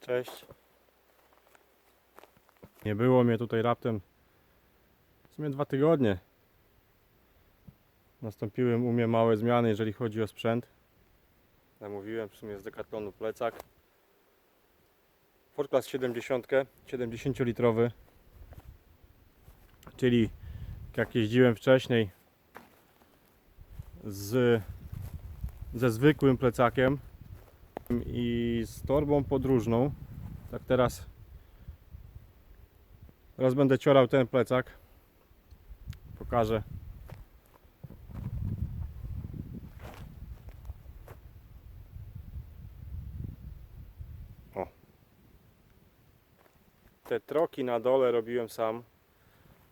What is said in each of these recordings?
Cześć. Nie było mnie tutaj raptem w sumie dwa tygodnie. Nastąpiły u mnie małe zmiany, jeżeli chodzi o sprzęt. Zamówiłem w sumie z Decathlonu plecak. Ford Class 70, 70 litrowy. Czyli jak jeździłem wcześniej z, ze zwykłym plecakiem i z torbą podróżną. Tak teraz teraz będę ciorał ten plecak. Pokażę. O. Te troki na dole robiłem sam.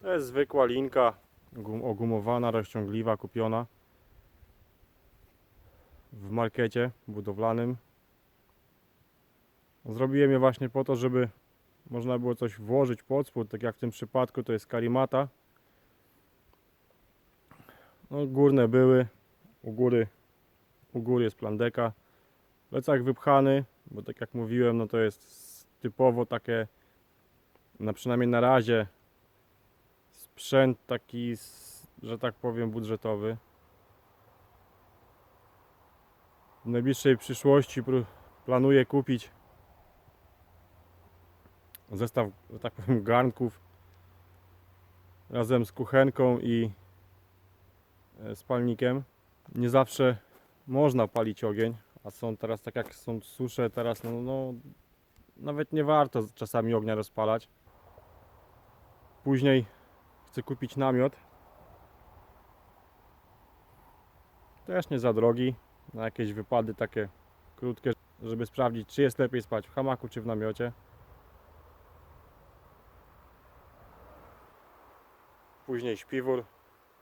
To jest zwykła linka gum- ogumowana, rozciągliwa, kupiona w markecie budowlanym. Zrobiłem je właśnie po to, żeby można było coś włożyć pod spód, tak jak w tym przypadku to jest karimata. No, górne były, u góry, u góry jest plandeka. Plecak wypchany, bo tak jak mówiłem, no to jest typowo takie, na przynajmniej na razie, sprzęt taki, że tak powiem, budżetowy. W najbliższej przyszłości planuję kupić zestaw, tak powiem, garnków razem z kuchenką i e, spalnikiem. Nie zawsze można palić ogień, a są teraz, tak jak są susze teraz, no, no nawet nie warto czasami ognia rozpalać. Później chcę kupić namiot. Też nie za drogi, na jakieś wypady takie krótkie, żeby sprawdzić, czy jest lepiej spać w hamaku, czy w namiocie. Później śpiwór,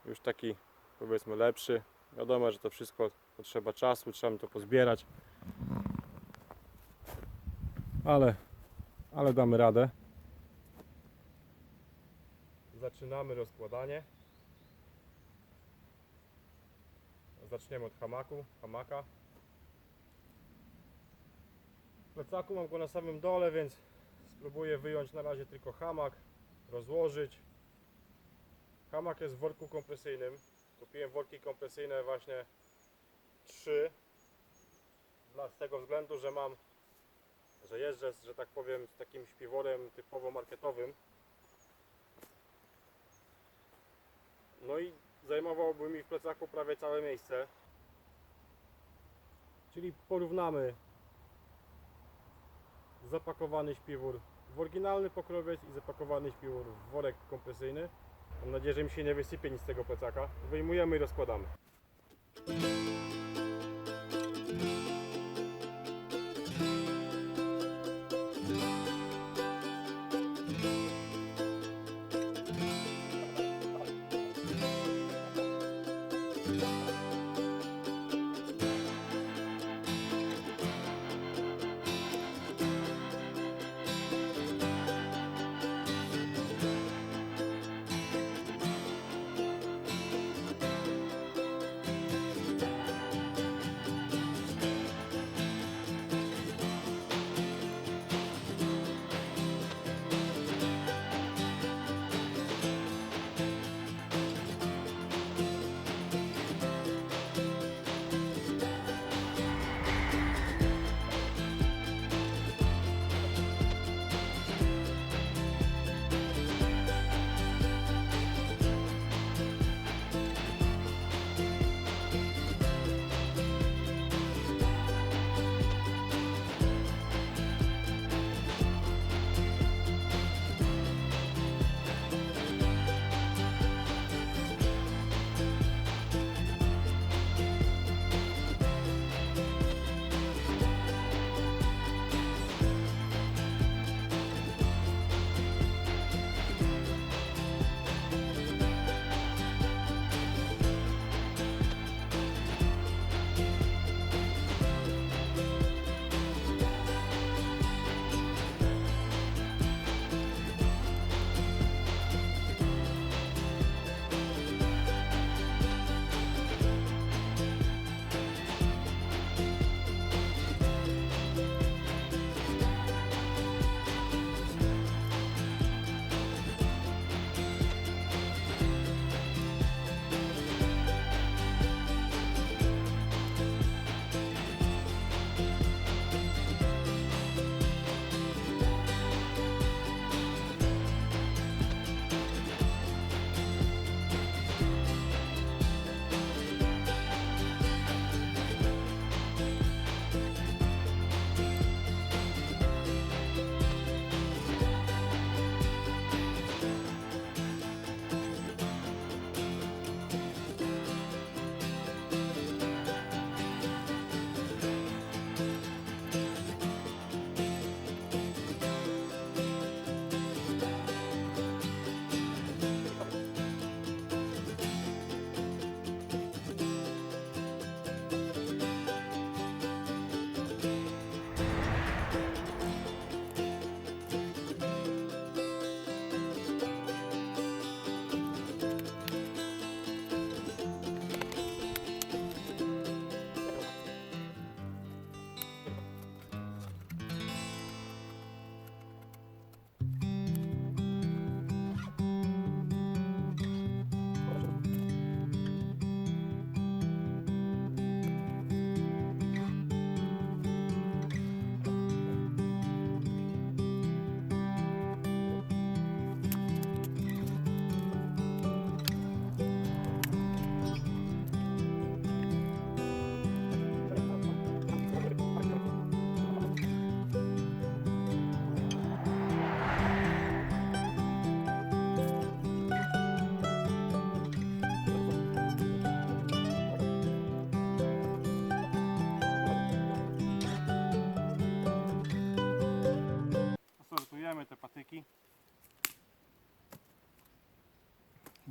już taki powiedzmy lepszy. Wiadomo, że to wszystko potrzeba czasu, trzeba to pozbierać. Ale, ale damy radę. Zaczynamy rozkładanie. Zaczniemy od hamaku, hamaka. W plecaku mam go na samym dole, więc spróbuję wyjąć na razie tylko hamak, rozłożyć. Hamak jest w worku kompresyjnym. Kupiłem worki kompresyjne właśnie 3 dla, z tego względu, że mam że jeżdżę, że tak powiem, z takim śpiworem typowo marketowym. No i zajmowałby mi w plecaku prawie całe miejsce. Czyli porównamy zapakowany śpiwór w oryginalny pokrowiec i zapakowany śpiwór w worek kompresyjny. Mam nadzieję, że mi się nie wysypie nic z tego plecaka. Wyjmujemy i rozkładamy.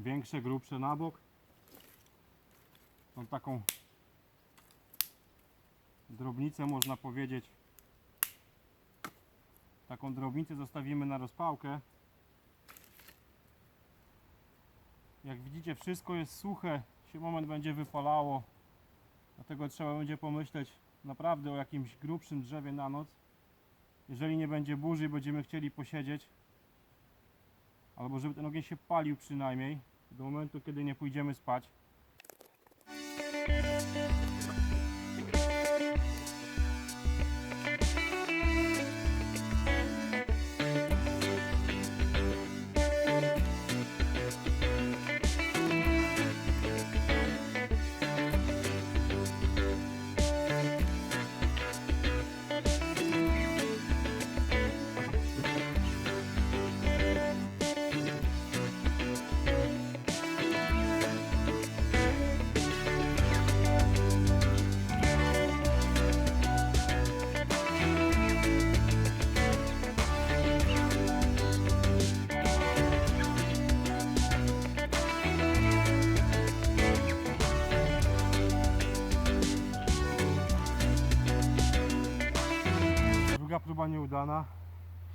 Większe, grubsze na bok. Tą taką drobnicę można powiedzieć. Taką drobnicę zostawimy na rozpałkę. Jak widzicie wszystko jest suche, się moment będzie wypalało. Dlatego trzeba będzie pomyśleć naprawdę o jakimś grubszym drzewie na noc. Jeżeli nie będzie burzy i będziemy chcieli posiedzieć, albo żeby ten ogień się palił przynajmniej, do momentu kiedy nie pójdziemy spać.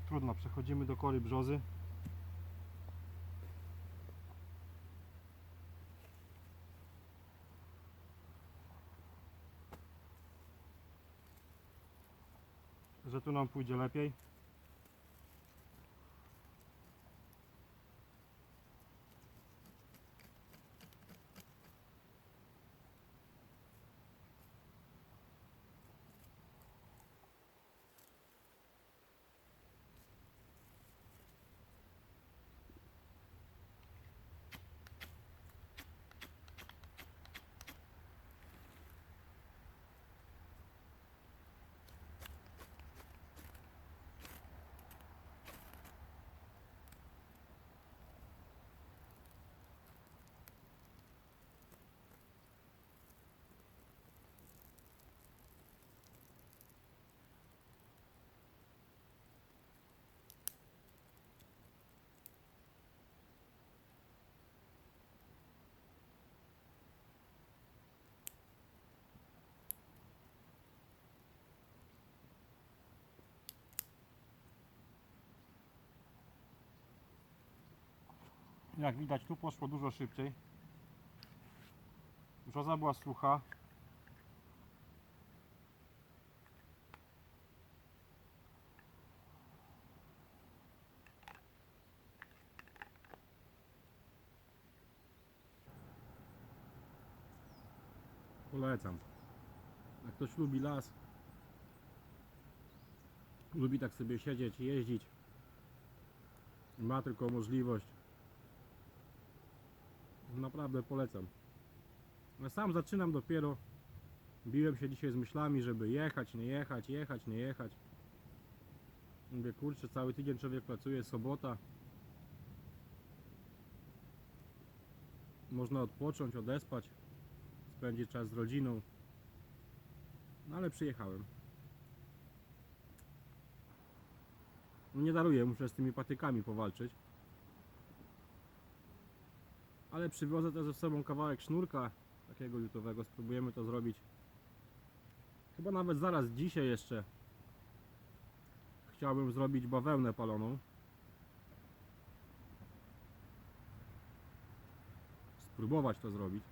Trudno, przechodzimy do kory brzozy. Że tu nam pójdzie lepiej. Jak widać tu poszło dużo szybciej. Brzoza była sucha. Polecam. Jak ktoś lubi las, lubi tak sobie siedzieć, jeździć, ma tylko możliwość naprawdę polecam. Ja sam zaczynam dopiero. Biłem się dzisiaj z myślami, żeby jechać, nie jechać, jechać, nie jechać. Mówię, kurczę, cały tydzień człowiek pracuje, sobota. Można odpocząć, odespać, spędzić czas z rodziną. No ale przyjechałem. Nie daruję, muszę z tymi patykami powalczyć ale przywiozę też ze sobą kawałek sznurka takiego jutowego, spróbujemy to zrobić. Chyba nawet zaraz dzisiaj jeszcze chciałbym zrobić bawełnę paloną. Spróbować to zrobić.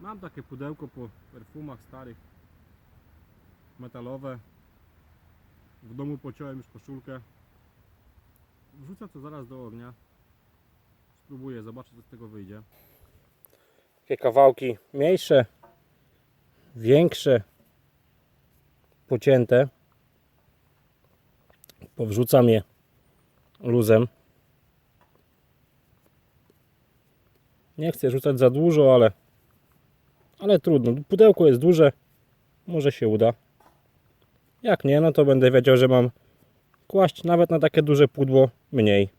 Mam takie pudełko po perfumach starych metalowe. W domu pociąłem już koszulkę. Wrzucę to zaraz do ognia spróbuję, zobaczę co z tego wyjdzie. Takie kawałki mniejsze, większe, pocięte. Powrzucam je luzem. Nie chcę rzucać za dużo, ale ale trudno. Pudełko jest duże, może się uda. Jak nie, no to będę wiedział, że mam kłaść nawet na takie duże pudło mniej.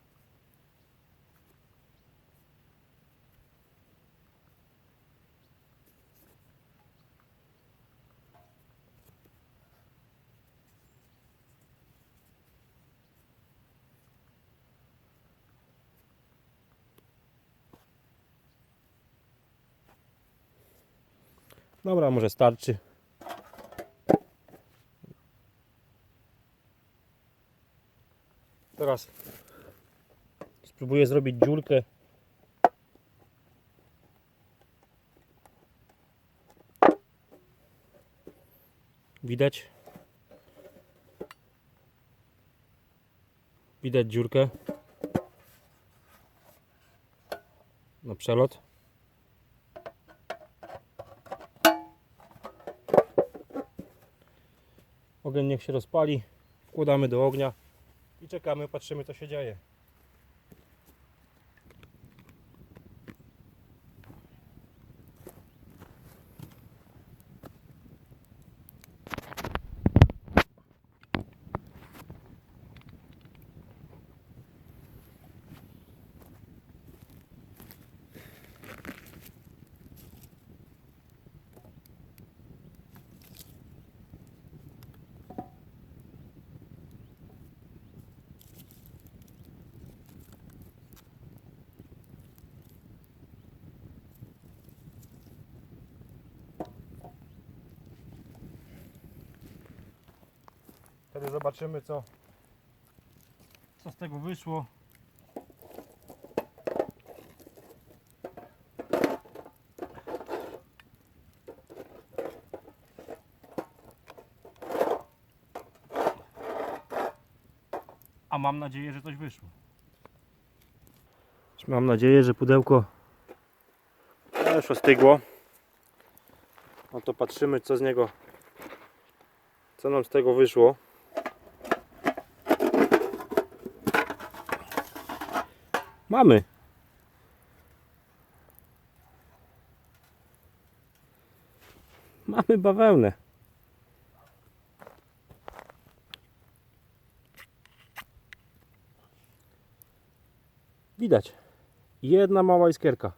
Dobra, może starczy. Teraz spróbuję zrobić dziurkę. Widać? Widać dziurkę na przelot. Ogień niech się rozpali. Wkładamy do ognia i czekamy, patrzymy co się dzieje. Zobaczymy co, co z tego wyszło. A mam nadzieję, że coś wyszło. Mam nadzieję, że pudełko już ostygło. No to patrzymy co z niego, co nam z tego wyszło. Mamy. Mamy bawełnę. Widać. Jedna mała iskierka.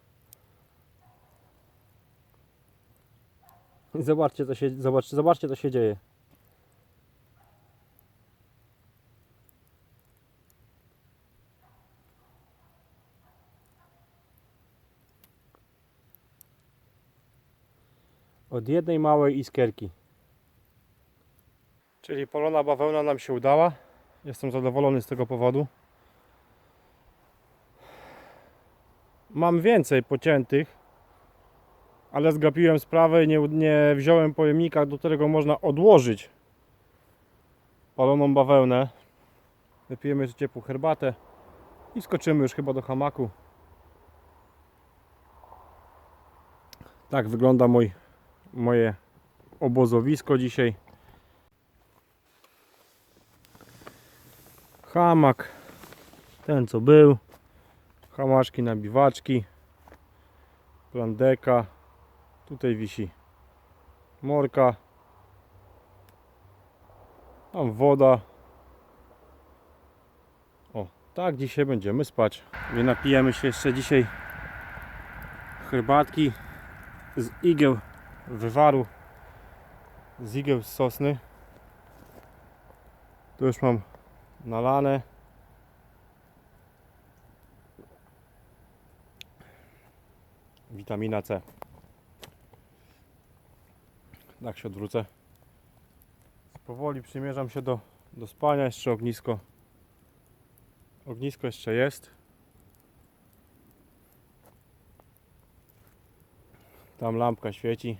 Zobaczcie co się, zobaczcie, zobaczcie co się dzieje. Od jednej małej iskierki. Czyli polona bawełna nam się udała. Jestem zadowolony z tego powodu. Mam więcej pociętych, ale zgapiłem sprawę i nie, nie wziąłem pojemnika, do którego można odłożyć paloną bawełnę. Wypijemy jeszcze ciepłą herbatę i skoczymy już chyba do hamaku. Tak wygląda mój moje obozowisko dzisiaj. Hamak, ten co był, hamaczki na biwaczki, plandeka, tutaj wisi morka, tam woda. O, tak dzisiaj będziemy spać. Nie napijemy się jeszcze dzisiaj herbatki z igieł wywaru z igieł z sosny. Tu już mam nalane. Witamina C. Tak się odwrócę. Powoli przymierzam się do, do spania. Jeszcze ognisko. Ognisko jeszcze jest. Tam lampka świeci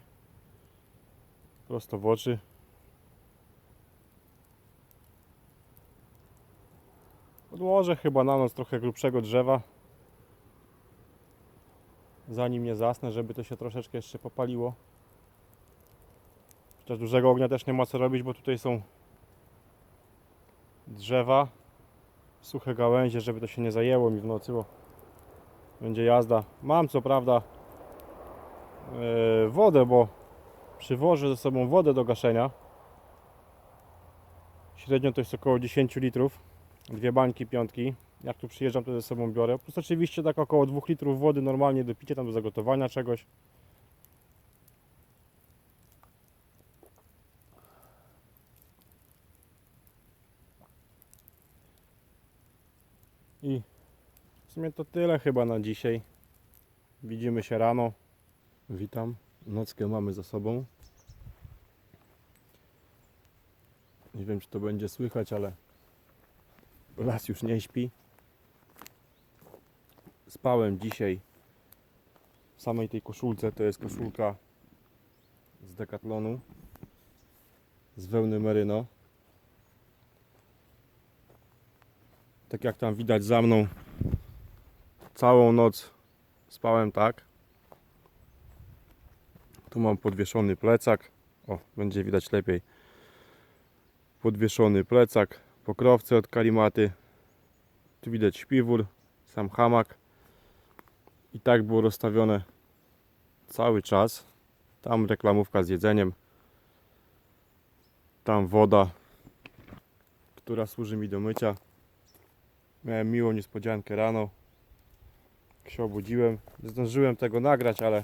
prosto w oczy. Odłożę chyba na noc trochę grubszego drzewa. Zanim nie zasnę, żeby to się troszeczkę jeszcze popaliło. Chociaż dużego ognia też nie ma co robić, bo tutaj są drzewa, suche gałęzie, żeby to się nie zajęło mi w nocy, bo będzie jazda. Mam co prawda yy, wodę, bo przywożę ze sobą wodę do gaszenia. Średnio to jest około 10 litrów. Dwie bańki, piątki. Jak tu przyjeżdżam, to ze sobą biorę. Plus oczywiście tak około 2 litrów wody normalnie do picia, tam do zagotowania czegoś. I w sumie to tyle chyba na dzisiaj. Widzimy się rano. Witam. Nockę mamy za sobą. Nie wiem, czy to będzie słychać, ale las już nie śpi. Spałem dzisiaj w samej tej koszulce. To jest koszulka z Decathlonu z wełny Merino. Tak jak tam widać za mną, całą noc spałem tak. Tu mam podwieszony plecak. O, będzie widać lepiej. Podwieszony plecak, pokrowce od kalimaty. Tu widać śpiwór, sam hamak. I tak było rozstawione cały czas. Tam reklamówka z jedzeniem. Tam woda, która służy mi do mycia. Miałem miłą niespodziankę rano. Jak się obudziłem. Zdążyłem tego nagrać, ale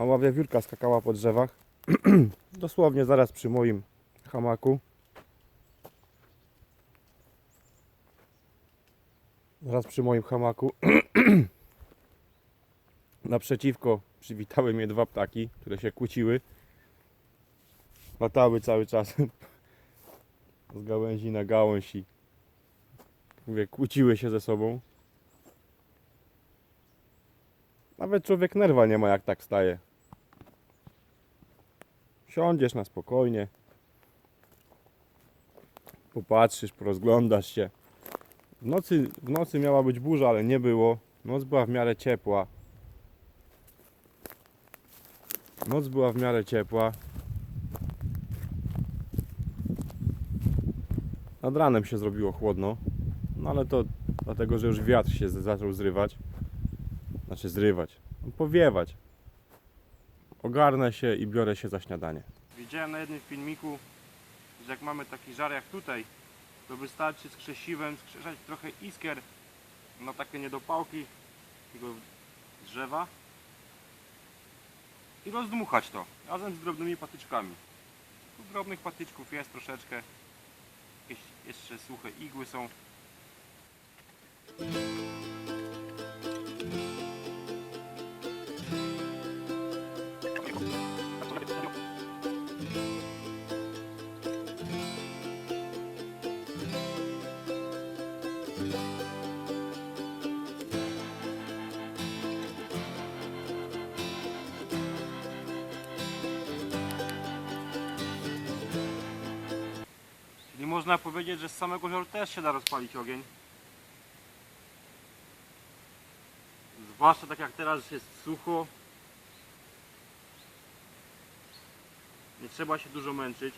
mała wiewiórka skakała po drzewach. Dosłownie zaraz przy moim hamaku. Zaraz przy moim hamaku. Naprzeciwko przywitały mnie dwa ptaki, które się kłóciły. Latały cały czas z gałęzi na gałąź i mówię, kłóciły się ze sobą. Nawet człowiek nerwa nie ma jak tak staje. Siądziesz na spokojnie. Popatrzysz, porozglądasz się. W nocy, w nocy miała być burza, ale nie było. Noc była w miarę ciepła. Noc była w miarę ciepła. Nad ranem się zrobiło chłodno. No ale to dlatego, że już wiatr się zaczął zrywać. Znaczy zrywać. No, powiewać. Ogarnę się i biorę się za śniadanie. Widziałem na jednym filmiku, że jak mamy taki żar jak tutaj, to wystarczy z krzesiwem skrzeszać trochę iskier na takie niedopałki tego drzewa i rozdmuchać to razem z drobnymi patyczkami. Tu drobnych patyczków jest troszeczkę. Jakieś jeszcze suche igły są. Można powiedzieć, że z samego żaru też się da rozpalić ogień. Zwłaszcza tak jak teraz jest sucho. Nie trzeba się dużo męczyć.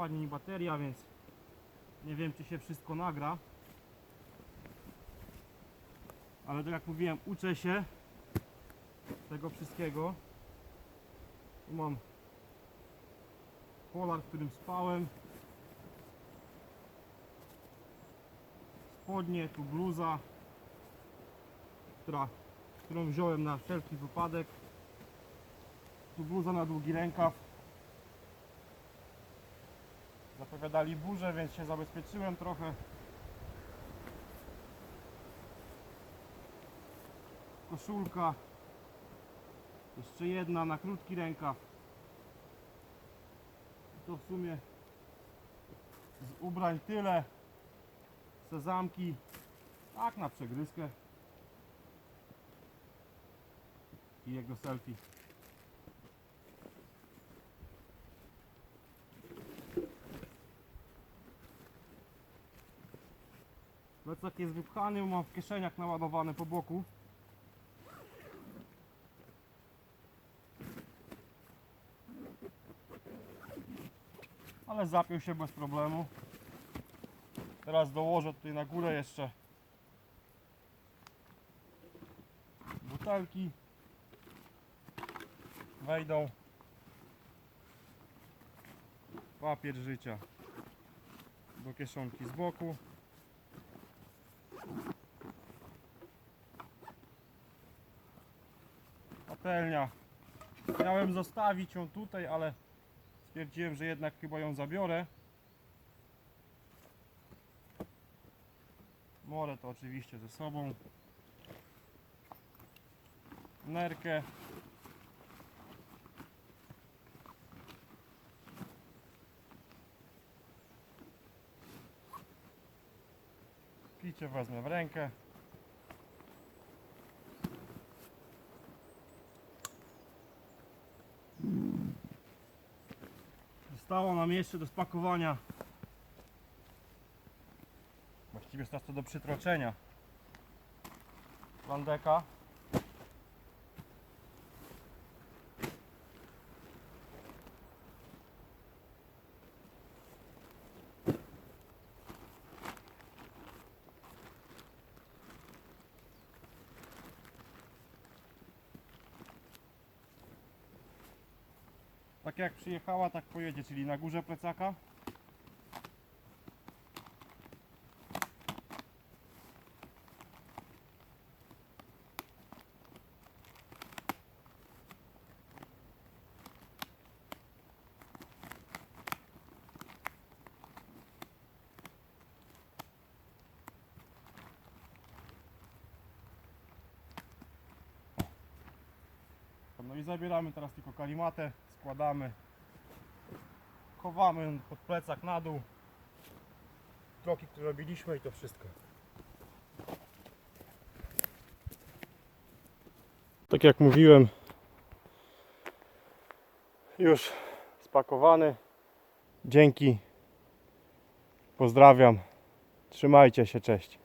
Teraz padnie mi bateria, więc nie wiem czy się wszystko nagra. Ale tak jak mówiłem, uczę się tego wszystkiego. Tu mam polar, w którym spałem. Spodnie, tu bluza, która, którą wziąłem na wszelki wypadek. Tu bluza na długi rękaw. Zapowiadali burzę, więc się zabezpieczyłem trochę. Koszulka. Jeszcze jedna na krótki rękaw. To w sumie z ubrań tyle. Sezamki. Tak na przegryzkę. I jego selfie. Plecak jest wypchany, mam w kieszeniach naładowane po boku. Ale zapiął się bez problemu. Teraz dołożę tutaj na górę jeszcze butelki. Wejdą papier życia do kieszonki z boku. Patelnia. Miałem zostawić ją tutaj, ale stwierdziłem, że jednak chyba ją zabiorę. Morę to oczywiście ze sobą. Nerkę. Picie wezmę w rękę. Zostało nam jeszcze do spakowania. Właściwie jest teraz to do przytroczenia. Landeka. Jak przyjechała, tak pojedzie, czyli na górze plecaka. No i zabieramy teraz tylko kalimatę, składamy, chowamy pod plecak na dół, kroki, które robiliśmy i to wszystko. Tak jak mówiłem, już spakowany. Dzięki. Pozdrawiam. Trzymajcie się, cześć.